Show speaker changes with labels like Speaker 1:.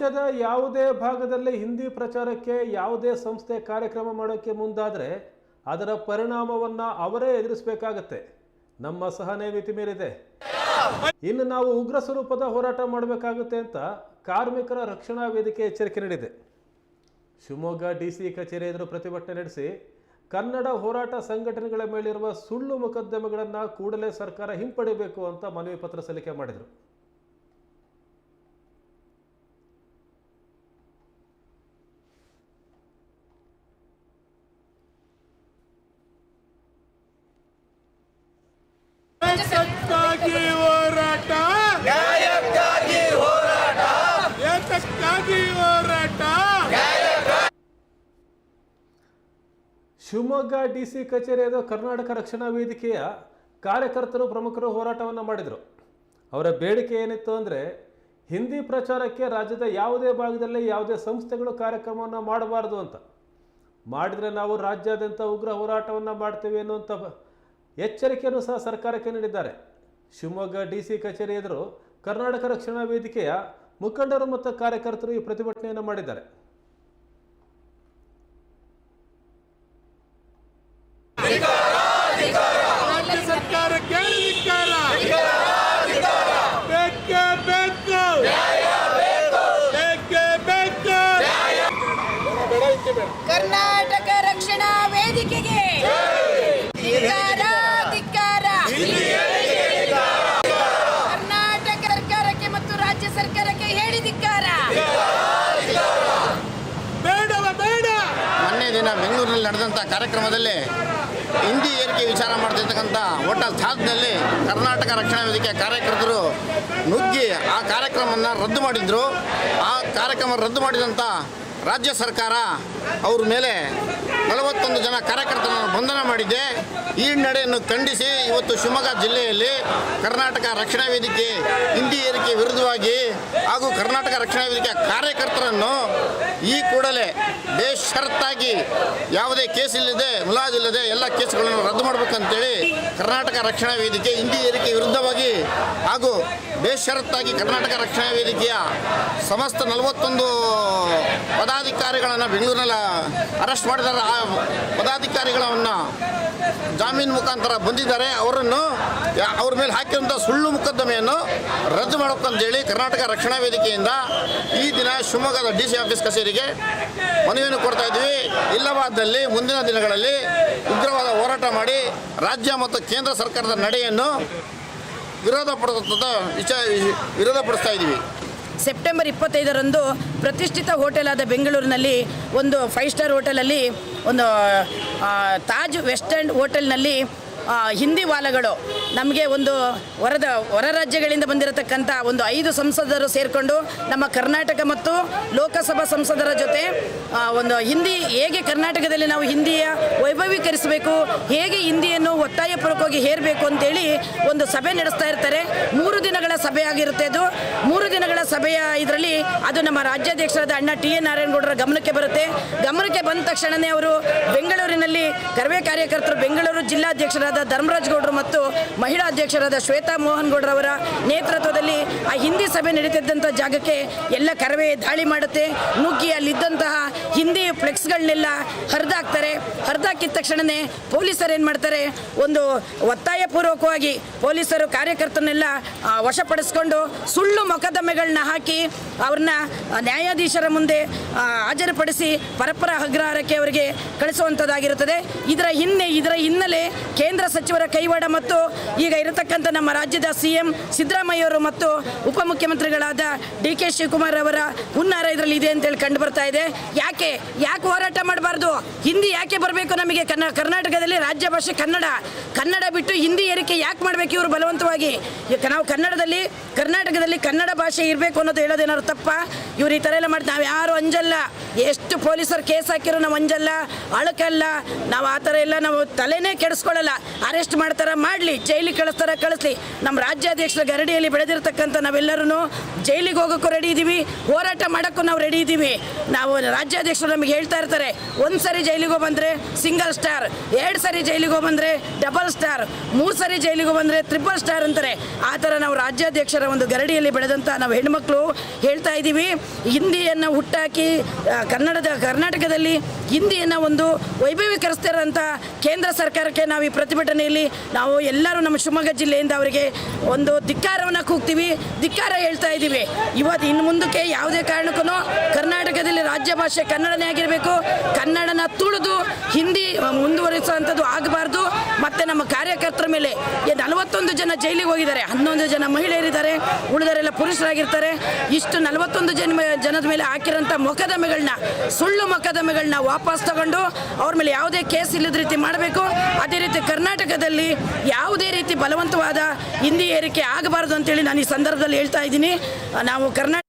Speaker 1: ರಾಜ್ಯದ ಯಾವುದೇ ಭಾಗದಲ್ಲಿ ಹಿಂದಿ ಪ್ರಚಾರಕ್ಕೆ ಯಾವುದೇ ಸಂಸ್ಥೆ ಕಾರ್ಯಕ್ರಮ ಮಾಡೋಕ್ಕೆ ಮುಂದಾದರೆ ಅದರ ಪರಿಣಾಮವನ್ನು ಅವರೇ ಎದುರಿಸಬೇಕಾಗತ್ತೆ. ನಮ್ಮ ಸಹನೆ ಮಿತಿ ಮೀರಿದೆ ಇನ್ನು ನಾವು ಉಗ್ರ ಸ್ವರೂಪದ ಹೋರಾಟ ಮಾಡಬೇಕಾಗುತ್ತೆ ಅಂತ ಕಾರ್ಮಿಕರ ರಕ್ಷಣಾ ವೇದಿಕೆ ಎಚ್ಚರಿಕೆ ನೀಡಿದೆ. ಶಿವಮೊಗ್ಗ ಡಿ ಸಿ ಕಚೇರಿ ಎದುರು ಪ್ರತಿಭಟನೆ ನಡೆಸಿ ಕನ್ನಡ ಹೋರಾಟ ಸಂಘಟನೆಗಳ ಮೇಲಿರುವ ಸುಳ್ಳು ಮೊಕದ್ದಮೆಗಳನ್ನು ಕೂಡಲೇ ಸರ್ಕಾರ ಹಿಂಪಡಿಬೇಕು ಅಂತ ಮನವಿ ಪತ್ರ ಸಲ್ಲಿಕೆ ಮಾಡಿದರು.
Speaker 2: ಏತಕ್ಕಾಗಿ ಹೋರಾಟ.
Speaker 3: ನ್ಯಾಯಕ್ಕಾಗಿ ಹೋರಾಟ.
Speaker 2: ಏತಕ್ಕಾಗಿ ಹೋರಾಟ.
Speaker 1: ಶಿವಮೊಗ್ಗ ಡಿ ಸಿ ಕಚೇರಿಯಾದ ಕರ್ನಾಟಕ ರಕ್ಷಣಾ ವೇದಿಕೆಯ ಕಾರ್ಯಕರ್ತರು ಪ್ರಮುಖರು ಹೋರಾಟವನ್ನು ಮಾಡಿದರು. ಅವರ ಬೇಡಿಕೆ ಏನಿತ್ತು ಅಂದರೆ ಹಿಂದಿ ಪ್ರಚಾರಕ್ಕೆ ರಾಜ್ಯದ ಯಾವುದೇ ಭಾಗದಲ್ಲಿ ಯಾವುದೇ ಸಂಸ್ಥೆಗಳು ಕಾರ್ಯಕ್ರಮವನ್ನು ಮಾಡಬಾರ್ದು ಅಂತ. ಮಾಡಿದರೆ ನಾವು ರಾಜ್ಯಾದ್ಯಂತ ಉಗ್ರ ಹೋರಾಟವನ್ನು ಮಾಡ್ತೇವೆ ಅನ್ನುವಂಥ ಎಚ್ಚರಿಕೆಯನ್ನು ಸಹ ಸರ್ಕಾರಕ್ಕೆ ನೀಡಿದ್ದಾರೆ. ಶಿವಮೊಗ್ಗ ಡಿ ಸಿ ಕಚೇರಿ ಎದುರು ಕರ್ನಾಟಕ ರಕ್ಷಣಾ ವೇದಿಕೆಯ ಮುಖಂಡರು ಮತ್ತು ಕಾರ್ಯಕರ್ತರು ಈ ಪ್ರತಿಭಟನೆಯನ್ನು ಮಾಡಿದ್ದಾರೆ
Speaker 2: ರಾಜ್ಯ ಸರ್ಕಾರಕ್ಕೆ ಧಿಕ್ಕಾರ ಬೇಕೇ ಬೇಕು ಬೇಕೇ ಬೇಕು
Speaker 4: ಕರ್ನಾಟಕ ರಕ್ಷಣಾ ವೇದಿಕೆಗೆ ಧಿಕ್ಕಾರ ಧಿಕ್ಕಾರ ಕರ್ನಾಟಕ ಸರ್ಕಾರಕ್ಕೆ ಮತ್ತು ರಾಜ್ಯ ಸರ್ಕಾರಕ್ಕೆ ಹೇಳಿ ಧಿಕ್ಕಾರ
Speaker 2: ಬೇಡವ ಬೇಡ
Speaker 5: ದಿನ ಬೆಂಗಳೂರಿನಲ್ಲಿ ನಡೆದಂಥ ಕಾರ್ಯಕ್ರಮದಲ್ಲಿ ಹಿಂದಿ ಏರಿಕೆ ವಿಚಾರ ಮಾಡ್ತಿರ್ತಕ್ಕಂಥ ಹೋಟೆಲ್ ಛಾದ್ನಲ್ಲಿ ಕರ್ನಾಟಕ ರಕ್ಷಣಾ ವೇದಿಕೆ ಕಾರ್ಯಕರ್ತರು ನುಗ್ಗಿ ಆ ಕಾರ್ಯಕ್ರಮವನ್ನು ರದ್ದು ಮಾಡಿದ್ರು. ಆ ಕಾರ್ಯಕ್ರಮ ರದ್ದು ಮಾಡಿದಂಥ ರಾಜ್ಯ ಸರ್ಕಾರ ಅವ್ರ ಮೇಲೆ ನಲವತ್ತೊಂದು ಜನ ಕಾರ್ಯಕರ್ತರನ್ನು ಬಂಧನ ಮಾಡಿದೆ ಈ ನಡೆಯನ್ನು ಖಂಡಿಸಿ ಇವತ್ತು ಶಿವಮೊಗ್ಗ ಜಿಲ್ಲೆಯಲ್ಲಿ ಕರ್ನಾಟಕ ರಕ್ಷಣಾ ವೇದಿಕೆ ಹಿಂದಿ ಏರಿಕೆ ವಿರುದ್ಧವಾಗಿ ಹಾಗೂ ಕರ್ನಾಟಕ ರಕ್ಷಣಾ ವೇದಿಕೆಯ ಕಾರ್ಯಕರ್ತರನ್ನು ಈ ಕೂಡಲೇ ಬೇಷರತ್ತಾಗಿ ಯಾವುದೇ ಕೇಸ್ ಇಲ್ಲದೆ ಮುಲಾಜಿಲ್ಲದೆ ಎಲ್ಲ ಕೇಸ್ಗಳನ್ನು ರದ್ದು ಮಾಡಬೇಕಂತೇಳಿ ಕರ್ನಾಟಕ ರಕ್ಷಣಾ ವೇದಿಕೆ ಹಿಂದಿ ಏರಿಕೆ ವಿರುದ್ಧವಾಗಿ ಹಾಗೂ ಬೇಷರತ್ತಾಗಿ ಕರ್ನಾಟಕ ರಕ್ಷಣಾ ವೇದಿಕೆಯ ಸಮಸ್ತ ನಲವತ್ತೊಂದು ಪದಾಧಿಕಾರಿಗಳನ್ನು ಬೆಂಗಳೂರಿನಲ್ಲಿ ಅರೆಸ್ಟ್ ಮಾಡಿದ್ದಾರೆ. ಆ ಪದಾಧಿಕಾರಿಗಳನ್ನು ಜಾಮೀನು ಮುಖಾಂತರ ಬಂದಿದ್ದಾರೆ. ಅವರನ್ನು ಅವ್ರ ಮೇಲೆ ಹಾಕಿರುವಂಥ ಸುಳ್ಳು ಮೊಕದ್ದಮೆಯನ್ನು ರದ್ದು ಮಾಡಬೇಕಂತೇಳಿ ಕರ್ನಾಟಕ ರಕ್ಷಣಾ ವೇದಿಕೆಯಿಂದ ಈ ದಿನ ಶಿವಮೊಗ್ಗದ ಡಿ ಸಿ ಆಫೀಸ್ ಕಚೇರಿಗೆ ಮನವಿಯನ್ನು ಕೊಡ್ತಾ ಇದ್ದೀವಿ ಇಲ್ಲವಾದಲ್ಲಿ ಮುಂದಿನ ದಿನಗಳಲ್ಲಿ ಉಗ್ರವಾದ ಹೋರಾಟ ಮಾಡಿ ರಾಜ್ಯ ಮತ್ತು ಕೇಂದ್ರ ಸರ್ಕಾರದ ನಡೆಯನ್ನು ವಿರೋಧ ಪಡಿಸುತ್ತ ವಿಚ ವಿರೋಧ ಪಡಿಸ್ತಾ ಇದ್ದೀವಿ.
Speaker 4: ಸೆಪ್ಟೆಂಬರ್ ಇಪ್ಪತ್ತೈದರಂದು ಪ್ರತಿಷ್ಠಿತ ಹೋಟೆಲ್ ಆದ ಬೆಂಗಳೂರಿನಲ್ಲಿ ಒಂದು ಫೈವ್ ಸ್ಟಾರ್ ಹೋಟೆಲಲ್ಲಿ ಒಂದು ತಾಜ್ ವೆಸ್ಟ್ ಎಂಡ್ ಹೋಟೆಲ್ನಲ್ಲಿ ಹಿಂದಿ ವಾಲಗಳು ನಮಗೆ ಒಂದು ಹೊರದ ಹೊರ ರಾಜ್ಯಗಳಿಂದ ಬಂದಿರತಕ್ಕಂಥ ಒಂದು ಐದು ಸಂಸದರು ಸೇರಿಕೊಂಡು ನಮ್ಮ ಕರ್ನಾಟಕ ಮತ್ತು ಲೋಕಸಭಾ ಸಂಸದರ ಜೊತೆ ಒಂದು ಹಿಂದಿ ಹೇಗೆ ಕರ್ನಾಟಕದಲ್ಲಿ ನಾವು ಹಿಂದಿಯ ವೈಭವೀಕರಿಸಬೇಕು, ಹೇಗೆ ಹಿಂದಿಯನ್ನು ಒತ್ತಾಯಪೂರ್ವಕವಾಗಿ ಹೇರಬೇಕು ಅಂತೇಳಿ ಒಂದು ಸಭೆ ನಡೆಸ್ತಾ ಇರ್ತಾರೆ. ಮೂರು ದಿನಗಳ ಸಭೆ ಆಗಿರುತ್ತೆ ಅದು. ಮೂರು ದಿನಗಳ ಸಭೆಯ ಇದರಲ್ಲಿ ಅದು ನಮ್ಮ ರಾಜ್ಯಾಧ್ಯಕ್ಷರಾದ ಅಣ್ಣ ಟಿ ಎ ನಾರಾಯಣಗೌಡರ ಗಮನಕ್ಕೆ ಬರುತ್ತೆ. ಗಮನಕ್ಕೆ ಬಂದ ತಕ್ಷಣವೇ ಅವರು ಬೆಂಗಳೂರಿನಲ್ಲಿ ಕರವೇ ಕಾರ್ಯಕರ್ತರು, ಬೆಂಗಳೂರು ಜಿಲ್ಲಾಧ್ಯಕ್ಷರಾದ ಧರ್ಮರಾಜ್ ಗೌಡರು ಮತ್ತು ಮಹಿಳಾ ಅಧ್ಯಕ್ಷರಾದ ಶ್ವೇತಾ ಮೋಹನ್ ಗೌಡ್ರವರ ನೇತೃತ್ವದಲ್ಲಿ ಆ ಹಿಂದಿ ಸಭೆ ನಡೀತಿದ್ದಂಥ ಜಾಗಕ್ಕೆ ಎಲ್ಲ ಕರವೇ ದಾಳಿ ಮಾಡುತ್ತೆ. ನುಗ್ಗಿ ಅಲ್ಲಿದ್ದಂತಹ ಹಿಂದಿ ಫ್ಲೆಕ್ಸ್ಗಳನ್ನೆಲ್ಲ ಹರಿದಾಕ್ತಾರೆ. ಹರಿದಾಕಿದ ತಕ್ಷಣವೇ ಪೊಲೀಸರು ಏನು ಮಾಡ್ತಾರೆ? ಒಂದು ಒತ್ತಾಯಪೂರ್ವಕವಾಗಿ ಪೊಲೀಸರು ಕಾರ್ಯಕರ್ತರನ್ನೆಲ್ಲ ವಶಪಡಿಸ್ಕೊಂಡು ಸುಳ್ಳು ಮೊಕದ್ದಮೆಗಳನ್ನ ಹಾಕಿ ಅವ್ರನ್ನ ನ್ಯಾಯಾಧೀಶರ ಮುಂದೆ ಹಾಜರುಪಡಿಸಿ ಪರಪರ ಅಗ್ರಹಾರಕ್ಕೆ ಅವರಿಗೆ ಕಳಿಸುವಂಥದ್ದಾಗಿರುತ್ತದೆ ಇದರ ಹಿನ್ನೆ, ಇದರ ಹಿನ್ನೆಲೆ ಕೇಂದ್ರ ಸಚಿವರ ಕೈವಾಡ ಮತ್ತು ಈಗ ಇರತಕ್ಕಂಥ ನಮ್ಮ ರಾಜ್ಯದ ಸಿ ಎಂ ಸಿದ್ದರಾಮಯ್ಯವರು ಮತ್ತು ಉಪಮುಖ್ಯಮಂತ್ರಿಗಳಾದ ಡಿ ಕೆ ಶಿವಕುಮಾರ್ ಅವರ ಹುನ್ನಾರ ಇದರಲ್ಲಿ ಇದೆ ಅಂತೇಳಿ ಕಂಡು ಬರ್ತಾ ಇದೆ. ಯಾಕೆ? ಯಾಕೆ ಹೋರಾಟ ಮಾಡಬಾರ್ದು. ಹಿಂದಿ ಯಾಕೆ ಬರಬೇಕು ನಮಗೆ? ಕನ್ನ ಕರ್ನಾಟಕದಲ್ಲಿ ರಾಜ್ಯ ಭಾಷೆ ಕನ್ನಡ. ಕನ್ನಡ ಬಿಟ್ಟು ಹಿಂದಿ ಏರಿಕೆ ಯಾಕೆ ಮಾಡಬೇಕು ಇವರು ಬಲವಂತವಾಗಿ? ನಾವು ಕನ್ನಡದಲ್ಲಿ, ಕರ್ನಾಟಕದಲ್ಲಿ ಕನ್ನಡ ಭಾಷೆ ಇರಬೇಕು ಅನ್ನೋದು ಹೇಳೋದೇನಾದ್ರು ತಪ್ಪ? ಇವ್ರು ಈ ಥರ ಎಲ್ಲ ಮಾಡಿ ನಾವು ಯಾರು ಅಂಜಲ್ಲ. ಎಷ್ಟು ಪೊಲೀಸರು ಕೇಸ್ ಹಾಕಿರೋ ನಾವು ಅಂಜಲ್ಲ. ಅಳಕಲ್ಲ. ನಾವು ಆ ಥರ ಎಲ್ಲ ನಾವು ತಲೆನೇ ಕೆಡಿಸ್ಕೊಳ್ಳಲ್ಲ. ಅರೆಸ್ಟ್ ಮಾಡ್ತಾರ, ಮಾಡಲಿ. ಜೈಲಿಗೆ ಕಳಿಸ್ತಾರ, ಕಳಿಸ್ಲಿ. ನಮ್ಮ ರಾಜ್ಯಾಧ್ಯಕ್ಷರ ಗರಡಿಯಲ್ಲಿ ಬೆಳೆದಿರ್ತಕ್ಕಂಥ ನಾವೆಲ್ಲರೂ ಜೈಲಿಗೆ ಹೋಗೋಕ್ಕೂ ರೆಡಿ ಇದ್ದೀವಿ ಹೋರಾಟ ಮಾಡೋಕ್ಕೂ ನಾವು ರೆಡಿ ಇದ್ದೀವಿ ನಾವು ರಾಜ್ಯಾಧ್ಯಕ್ಷರು ನಮಗೆ ಹೇಳ್ತಾ ಇರ್ತಾರೆ ಒಂದು ಸರಿ ಜೈಲಿಗೆ ಬಂದರೆ ಸಿಂಗಲ್ ಸ್ಟಾರ್, ಎರಡು ಸರಿ ಜೈಲಿಗೆ ಬಂದರೆ ಡಬಲ್ ಸ್ಟಾರ್, ಮೂರು ಸರಿ ಜೈಲಿಗೆ ಬಂದರೆ ಟ್ರಿಪಲ್ ಸ್ಟಾರ್ ಅಂತಾರೆ. ಆ ಥರ ನಾವು ರಾಜ್ಯಾಧ್ಯಕ್ಷರ ಒಂದು ಗರಡಿಯಲ್ಲಿ ಬೆಳೆದಂಥ ನಾವು ಹೆಣ್ಮಕ್ಳು ಹೇಳ್ತಾ ಇದ್ದೀವಿ. ಹಿಂದಿಯನ್ನು ಹುಟ್ಟಾಕಿ ಕನ್ನಡದ, ಕರ್ನಾಟಕದಲ್ಲಿ ಹಿಂದಿಯನ್ನು ಒಂದು ವೈಭವೀಕರಿಸ್ತಿರೋಂಥ ಕೇಂದ್ರ ಸರ್ಕಾರಕ್ಕೆ ನಾವು ಈ ಪ್ರತಿಭಟನೆಯಲ್ಲಿ ನಾವು ಎಲ್ಲರೂ ನಮ್ಮ ಶಿವಮೊಗ್ಗ ಜಿಲ್ಲೆಯಿಂದ ಅವರಿಗೆ ಒಂದು ಧಿಕ್ಕಾರವನ್ನು ಕೂಗ್ತೀವಿ, ಧಿಕ್ಕಾರ ಹೇಳ್ತಾ ಇದ್ದೀವಿ. ಇವತ್ತು ಇನ್ನು ಮುಂದಕ್ಕೆ ಯಾವುದೇ ಕಾರಣಕ್ಕೂ ಕರ್ನಾಟಕದಲ್ಲಿ ರಾಜ್ಯ ಭಾಷೆ ಕನ್ನಡನೇ ಆಗಿರಬೇಕು. ಕನ್ನಡನ ತುಳಿದು ಹಿಂದಿ ಮುಂದುವರಿಸುವಂಥದ್ದು ಆಗಬಾರ್ದು. ಮತ್ತು ನಮ್ಮ ಕಾರ್ಯಕರ್ತರ ಮೇಲೆ ನಲವತ್ತೊಂದು ಜನ ಜೈಲಿಗೆ ಹೋಗಿದ್ದಾರೆ. ಹನ್ನೊಂದು ಜನ ಮಹಿಳೆಯರಿದ್ದಾರೆ ಉಳಿದರೆಲ್ಲ ಪುರುಷರಾಗಿರ್ತಾರೆ. ಇಷ್ಟು ನಲವತ್ತೊಂದು ಜನ ಜನದ ಮೇಲೆ ಹಾಕಿರೋಂಥ ಮೊಕದ್ದಮೆಗಳನ್ನ ಸುಳ್ಳು ಮೊಕದ್ದಮೆಗಳನ್ನ ವಾಪಸ್ ತಗೊಂಡು ಅವ್ರ ಮೇಲೆ ಯಾವುದೇ ಕೇಸ್ ಇಲ್ಲದ ರೀತಿ ಮಾಡಬೇಕು. ಅದೇ ರೀತಿ ಕರ್ನಾಟಕದಲ್ಲಿ ಯಾವುದೇ ರೀತಿ ಬಲವಂತವಾದ ಹಿಂದಿ ಏರಿಕೆ ಆಗಬಾರ್ದು ಅಂತೇಳಿ ನಾನು ಈ ಸಂದರ್ಭದಲ್ಲಿ ಹೇಳ್ತಾ ಇದ್ದೀನಿ. ನಾವು ಕರ್ನಾಟಕ